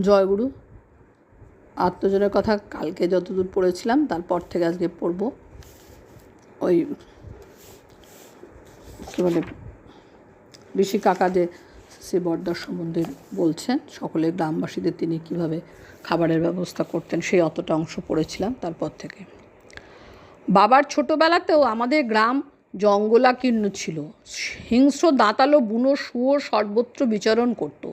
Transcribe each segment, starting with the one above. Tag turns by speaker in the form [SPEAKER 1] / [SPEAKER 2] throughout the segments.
[SPEAKER 1] জয়গুরু আত্মজনের কথা কালকে যতদূর পড়েছিলাম, তারপর থেকে আজকে পড়ব। ওই কী বলে, ঋষি কাকা যে শ্রী বরদার সম্বন্ধে বলছেন সকলে গ্রামবাসীদের তিনি কীভাবে খাবারের ব্যবস্থা করতেন, সেই অতটা অংশ পড়েছিলাম, তারপর থেকে। বাবার ছোটোবেলাতেও আমাদের গ্রাম জঙ্গলাকীর্ণ ছিল। হিংস্র দাঁতালো বুনো শুয়োর সর্বত্র বিচরণ করত।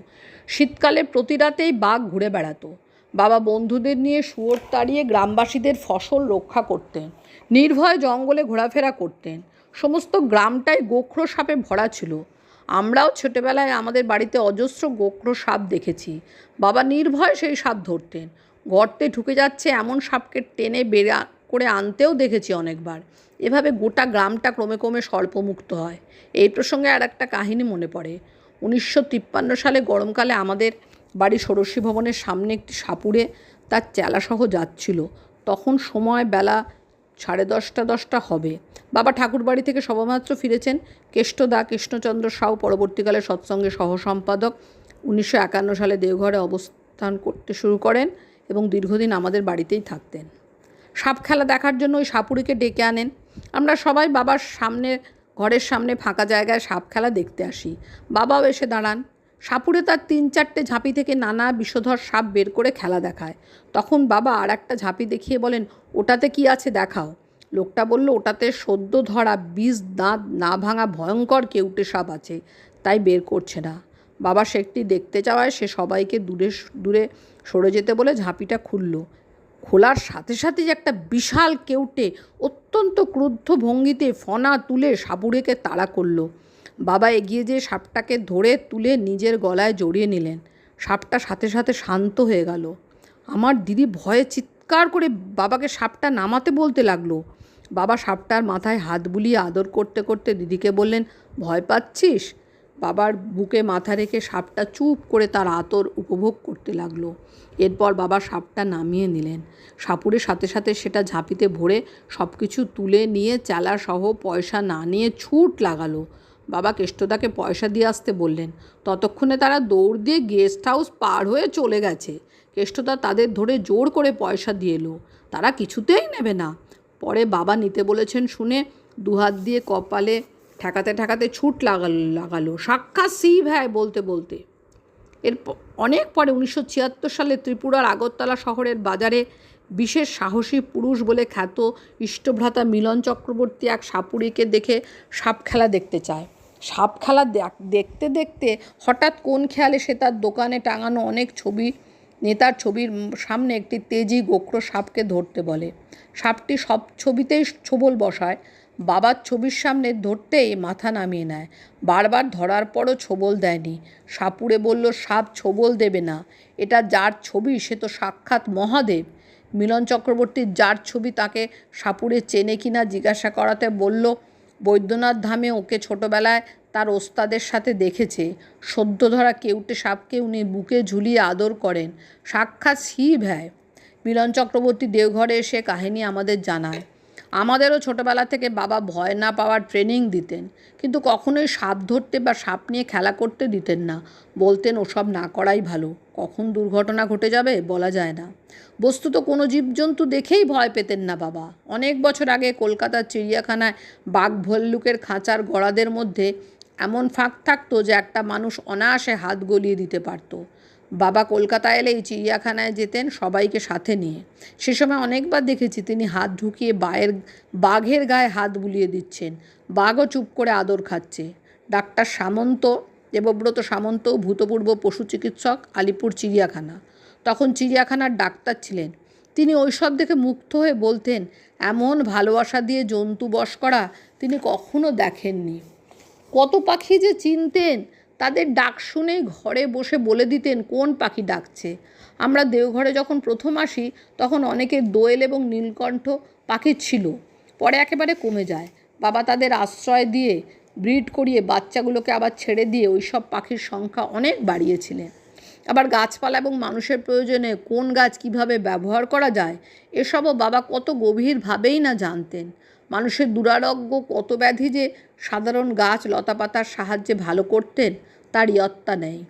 [SPEAKER 1] শীতকালে প্রতি রাতেই বাঘ ঘুরে বেড়াতো। বাবা বন্ধুদের নিয়ে শুয়োর তাড়িয়ে গ্রামবাসীদের ফসল রক্ষা করতেন, নির্ভয়ে জঙ্গলে ঘোরাফেরা করতেন। সমস্ত গ্রামটাই গোখরো সাপে ভরা ছিল। আমরাও ছোটোবেলায় আমাদের বাড়িতে অজস্র গোখরো সাপ দেখেছি। বাবা নির্ভয় সেই সাপ ধরতেন। গর্তে ঢুকে যাচ্ছে এমন সাপকে টেনে বেরা করে আনতেও দেখেছি অনেকবার। এভাবে গোটা গ্রামটা ক্রমে ক্রমে সর্পমুক্ত হয়। এই প্রসঙ্গে আর একটা কাহিনী মনে পড়ে। উনিশশো তিপ্পান্ন সালে গরমকালে আমাদের বাড়ি ষোড়শী ভবনের সামনে একটি সাপুড়ে তার চেলাসহ যাচ্ছিল। তখন সময় বেলা সাড়ে দশটা দশটা হবে। বাবা ঠাকুর বাড়ি থেকে সবেমাত্র ফিরেছেন কেষ্টদা কৃষ্ণচন্দ্র সাউ, পরবর্তীকালে সৎসঙ্গে সহ সম্পাদক উনিশশো একান্ন সালে দেওঘরে অবস্থান করতে শুরু করেন এবং দীর্ঘদিন আমাদের বাড়িতেই থাকতেন। সাপ খেলা দেখার জন্য ওই সাপুড়িকে ডেকে আনেন। আমরা সবাই বাবার সামনে, ঘরের সামনে ফাঁকা জায়গায় সাপ খেলা দেখতে আসি। বাবাও এসে দাঁড়ান। সাপুড়ে তার তিন চারটে ঝাঁপি থেকে নানা বিষধর সাপ বের করে খেলা দেখায়। তখন বাবা আর একটা ঝাঁপি দেখিয়ে বলেন, ওটাতে কি আছে দেখাও? লোকটা বলল, ওটাতে সদ্য ধরা বিষ, দাঁত, না ভাঙা ভয়ঙ্কর কেউটে সাপ আছে, তাই বের করছে না। বাবা সেটি দেখতে চাওয়ায় সে সবাইকে দূরে দূরে সরে যেতে বলে ঝাঁপিটা খুলল। খোলার সাথে সাথে যে একটা বিশাল কেউটে অত্যন্ত ক্রুদ্ধ ভঙ্গিতে ফনা তুলে সাপুড়েকে তাড়া করল। বাবা এগিয়ে যেয়ে সাপটাকে ধরে তুলে নিজের গলায় জড়িয়ে নিলেন। সাপটা সাথে সাথে শান্ত হয়ে গেল। আমার দিদি ভয়ে চিৎকার করে বাবাকে সাপটা নামাতে বলতে লাগল। বাবা সাপটার মাথায় হাত বুলিয়ে আদর করতে করতে দিদিকে বললেন, ভয় পাচ্ছিস? বাবার বুকে মাথা রেখে সাপটা চুপ করে তার আতর উপভোগ করতে লাগল। এরপর বাবা সাপটা নামিয়ে নিলেন। সাপুরের সাথে সাথে সেটা ঝাঁপিতে ভরে সব কিছু তুলে নিয়ে চালা সহ পয়সা না নিয়ে ছুট লাগালো। বাবা কেষ্টদাকে পয়সা দিয়ে আসতে বললেন, ততক্ষণে তারা দৌড় দিয়ে গেস্ট হাউস পার হয়ে চলে গেছে। কেষ্টদা তাদের ধরে জোর করে পয়সা দিয়ে এলো। তারা কিছুতেই নেবে না। পরে বাবা নিতে বলেছেন শুনে দুহাত দিয়ে কপালে ঠেকাতে ঠেকাতে ছুট লাগালো লাগালো। সাক্ষাৎ সি ভাই বলতে বলতে। এর অনেক পরে উনিশশো ছিয়াত্তর সালে ত্রিপুরার আগরতলা শহরের বাজারে বিশেষ সাহসী পুরুষ বলে খ্যাত ইষ্টভ্রাতা মিলন চক্রবর্তী এক সাপুড়িকে দেখে সাপ খেলা দেখতে চায়। সাপ খেলা দেখতে দেখতে হঠাৎ কোন খেয়ালে সে তার দোকানে টাঙানো অনেক ছবি, নেতার ছবির সামনে একটি তেজি গোখরো সাপকে ধরতে বলে। সাপটি সব ছবিতেই ছোবল বসায়। বাবার ছবির সামনে ধরতেই মাথা নামিয়ে নেয়। বারবার ধরার পরও ছোবল দেয়নি। সাপুড়ে বলল, সাপ ছোবল দেবে না। এটা যার ছবি, সে তো সাক্ষাৎ মহাদেব। মিলন চক্রবর্তীর যার ছবি তাকে সাপুড়ে চেনে কিনা জিজ্ঞাসা করাতে বলল, বৈদ্যনাথ ধামে ওকে ছোটবেলায় তার ওস্তাদের সাথে দেখেছে। সদ্য ধরা কেউটে সাপকে উনি বুকে ঝুলিয়ে আদর করেন। সাক্ষাৎ শিব ভ্যায় মিলন চক্রবর্তী দেওঘরে এসে কাহিনী আমাদের জানায়। আমাদেরও ছোটোবেলা থেকে বাবা ভয় না পাওয়ার ট্রেনিং দিতেন, কিন্তু কখনোই সাপ ধরতে বা সাপ নিয়ে খেলা করতে দিতেন না। বলতেন, ওসব না করাই ভালো। কখন দুর্ঘটনা ঘটে যাবে বলা যায় না। বস্তুত কোনো জীবজন্তু দেখেই ভয় পেতেন না বাবা। অনেক বছর আগে কলকাতার চিড়িয়াখানায় বাঘ ভল্লুকের খাঁচার গড়াদের মধ্যে এমন ফাঁক থাকতো যে একটা মানুষ অনায়াসে হাত গলিয়ে দিতে পারতো। বাবা কলকাতা এলেই চিড়িয়াখানায় যেতেন সবাইকে সাথে নিয়ে। সে সময় অনেকবার দেখেছি তিনি হাত ঢুকিয়ে বায়ের, বাঘের গায়ে হাত বুলিয়ে দিচ্ছেন। বাঘও চুপ করে আদর খাচ্ছে। ডাক্তার সামন্ত, দেবব্রত সামন্ত, ভূতপূর্ব পশু চিকিৎসক, আলিপুর চিড়িয়াখানা। তখন চিড়িয়াখানার ডাক্তার ছিলেন। তিনি ওইসব দেখে মুক্ত হয়ে বলতেন, এমন ভালোবাসা দিয়ে জন্তু বশ করা তিনি কখনো দেখেননি। কত পাখি যে চিনতেন তাদের ডাক শুনে ঘরে বসে বলে দিতেন, কোন পাখি ডাকছে? আমরা দেওঘরে যখন প্রথম আসি, তখন অনেকের দোয়েল এবং নীলকণ্ঠ পাখি ছিল। পরে একেবারে কমে যায়। বাবা তাদের আশ্রয় দিয়ে ব্রিড করিয়ে বাচ্চাগুলোকে আবার ছেড়ে দিয়ে ওই সব পাখির সংখ্যা অনেক বাড়িয়েছিলেন। আবার গাছপালা এবং মানুষের প্রয়োজনে কোন গাছ কীভাবে ব্যবহার করা যায়, এসবও বাবা কত গভীরভাবেই না জানতেন। মানুষের দুরারোগ্য কত ব্যাধি যে সাধারণ গাছ লতাপাতার সাহায্যে ভালো করতেন তার ইয়ত্তা নেই।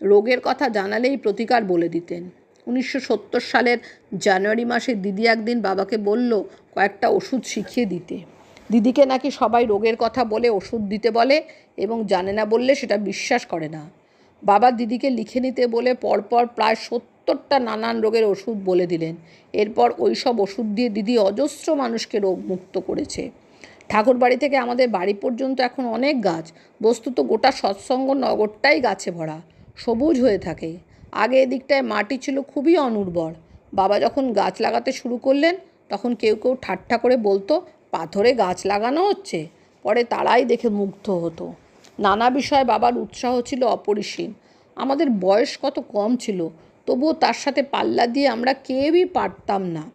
[SPEAKER 1] রোগের কথা জানালেই প্রতিকার বলে দিতেন। উনিশশো সত্তর সালের জানুয়ারি মাসে দিদি একদিন বাবাকে বলল, কয়েকটা ওষুধ শিখিয়ে দিতে। দিদিকে নাকি সবাই রোগের কথা বলে ওষুধ দিতে বলে এবং জানে না বললে সেটা বিশ্বাস করে না। বাবা দিদিকে লিখে নিতে বলে পরপর প্রায় সত্তরটা নানান রোগের ওষুধ বলে দিলেন। এরপর ওই সব ওষুধ দিয়ে দিদি অজস্র মানুষকে রোগ মুক্ত করেছে। ঠাকুর বাড়ি থেকে আমাদের বাড়ি পর্যন্ত এখন অনেক গাছ। বস্তুত গোটা সৎসঙ্গ নগরটাই গাছে ভরা। সবুজ হয়ে থাকে। আগে এদিকটায় মাটি ছিল খুবই অনুর্বর। বাবা যখন গাছ লাগাতে শুরু করলেন, তখন কেউ কেউ ঠাট্টা করে বলতো, পাথরে গাছ লাগানো হচ্ছে। পরে তারাই দেখে মুগ্ধ হতো। নানা বিষয়ে বাবার উৎসাহ ছিল অপরিসীম। আমাদের বয়স কত কম ছিল তবুও তার সাথে পাল্লা দিয়ে আমরা কেউই পারতাম না।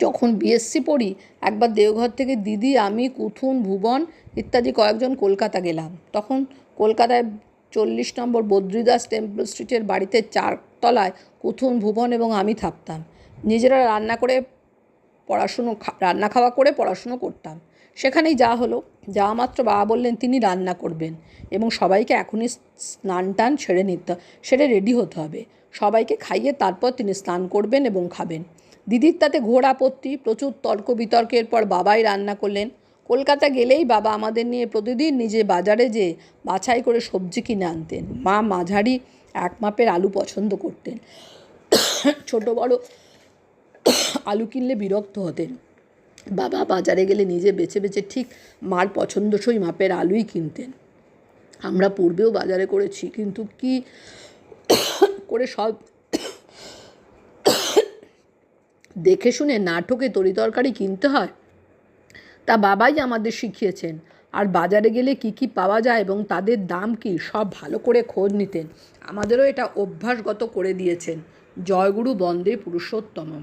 [SPEAKER 1] যখন বিএসসি পড়ি, একবার দেওঘর থেকে দিদি, আমি কুথুন ভুবন ইত্যাদি কয়েকজন কলকাতা গেলাম। তখন কলকাতায় চল্লিশ নম্বর বদ্রিদাস টেম্পল স্ট্রিটের বাড়িতে চারতলায় কুথুন ভুবন এবং আমি থাকতাম। নিজেরা রান্না করে পড়াশুনো রান্না খাওয়া করে পড়াশুনো করতাম। সেখানেই যা হলো। যাওয়া মাত্র বাবা বললেন তিনি রান্না করবেন এবং সবাইকে এখনই স্নান টান সেরে নিতে, সেরে রেডি হতে হবে। সবাইকে খাইয়ে তারপর তিনি স্নান করবেন এবং খাবেন। দিদির তাতে ঘোর আপত্তি, প্রচুর তর্ক বিতর্কের পর বাবাই রান্না করলেন। কলকাতা গেলেই বাবা আমাদের নিয়ে প্রতিদিন নিজে বাজারে যেয়ে বাছাই করে সবজি কিনে আনতেন। মা মাঝারি এক মাপের আলু পছন্দ করতেন। ছোট বড় আলু কিনলে বিরক্ত হতেন। বাবা বাজারে গেলে নিজে বেছে বেছে ঠিক মার পছন্দসই মাপের আলুই কিনতেন। আমরা পূর্বেও বাজারে করেছি, কিন্তু কি করে সব দেখে শুনে না ঠকে তরিতরকারি কিনতে হয়? তা বাবাই আমাদের শিখিয়েছেন। আর বাজারে গেলে কি কি পাওয়া যায় এবং তাদের দাম কি সব ভালো করে খোঁজ নিতেন। আমাদেরও এটা অভ্যাসগত করে দিয়েছেন। জয়গুরু বন্দে পুরুষোত্তমম।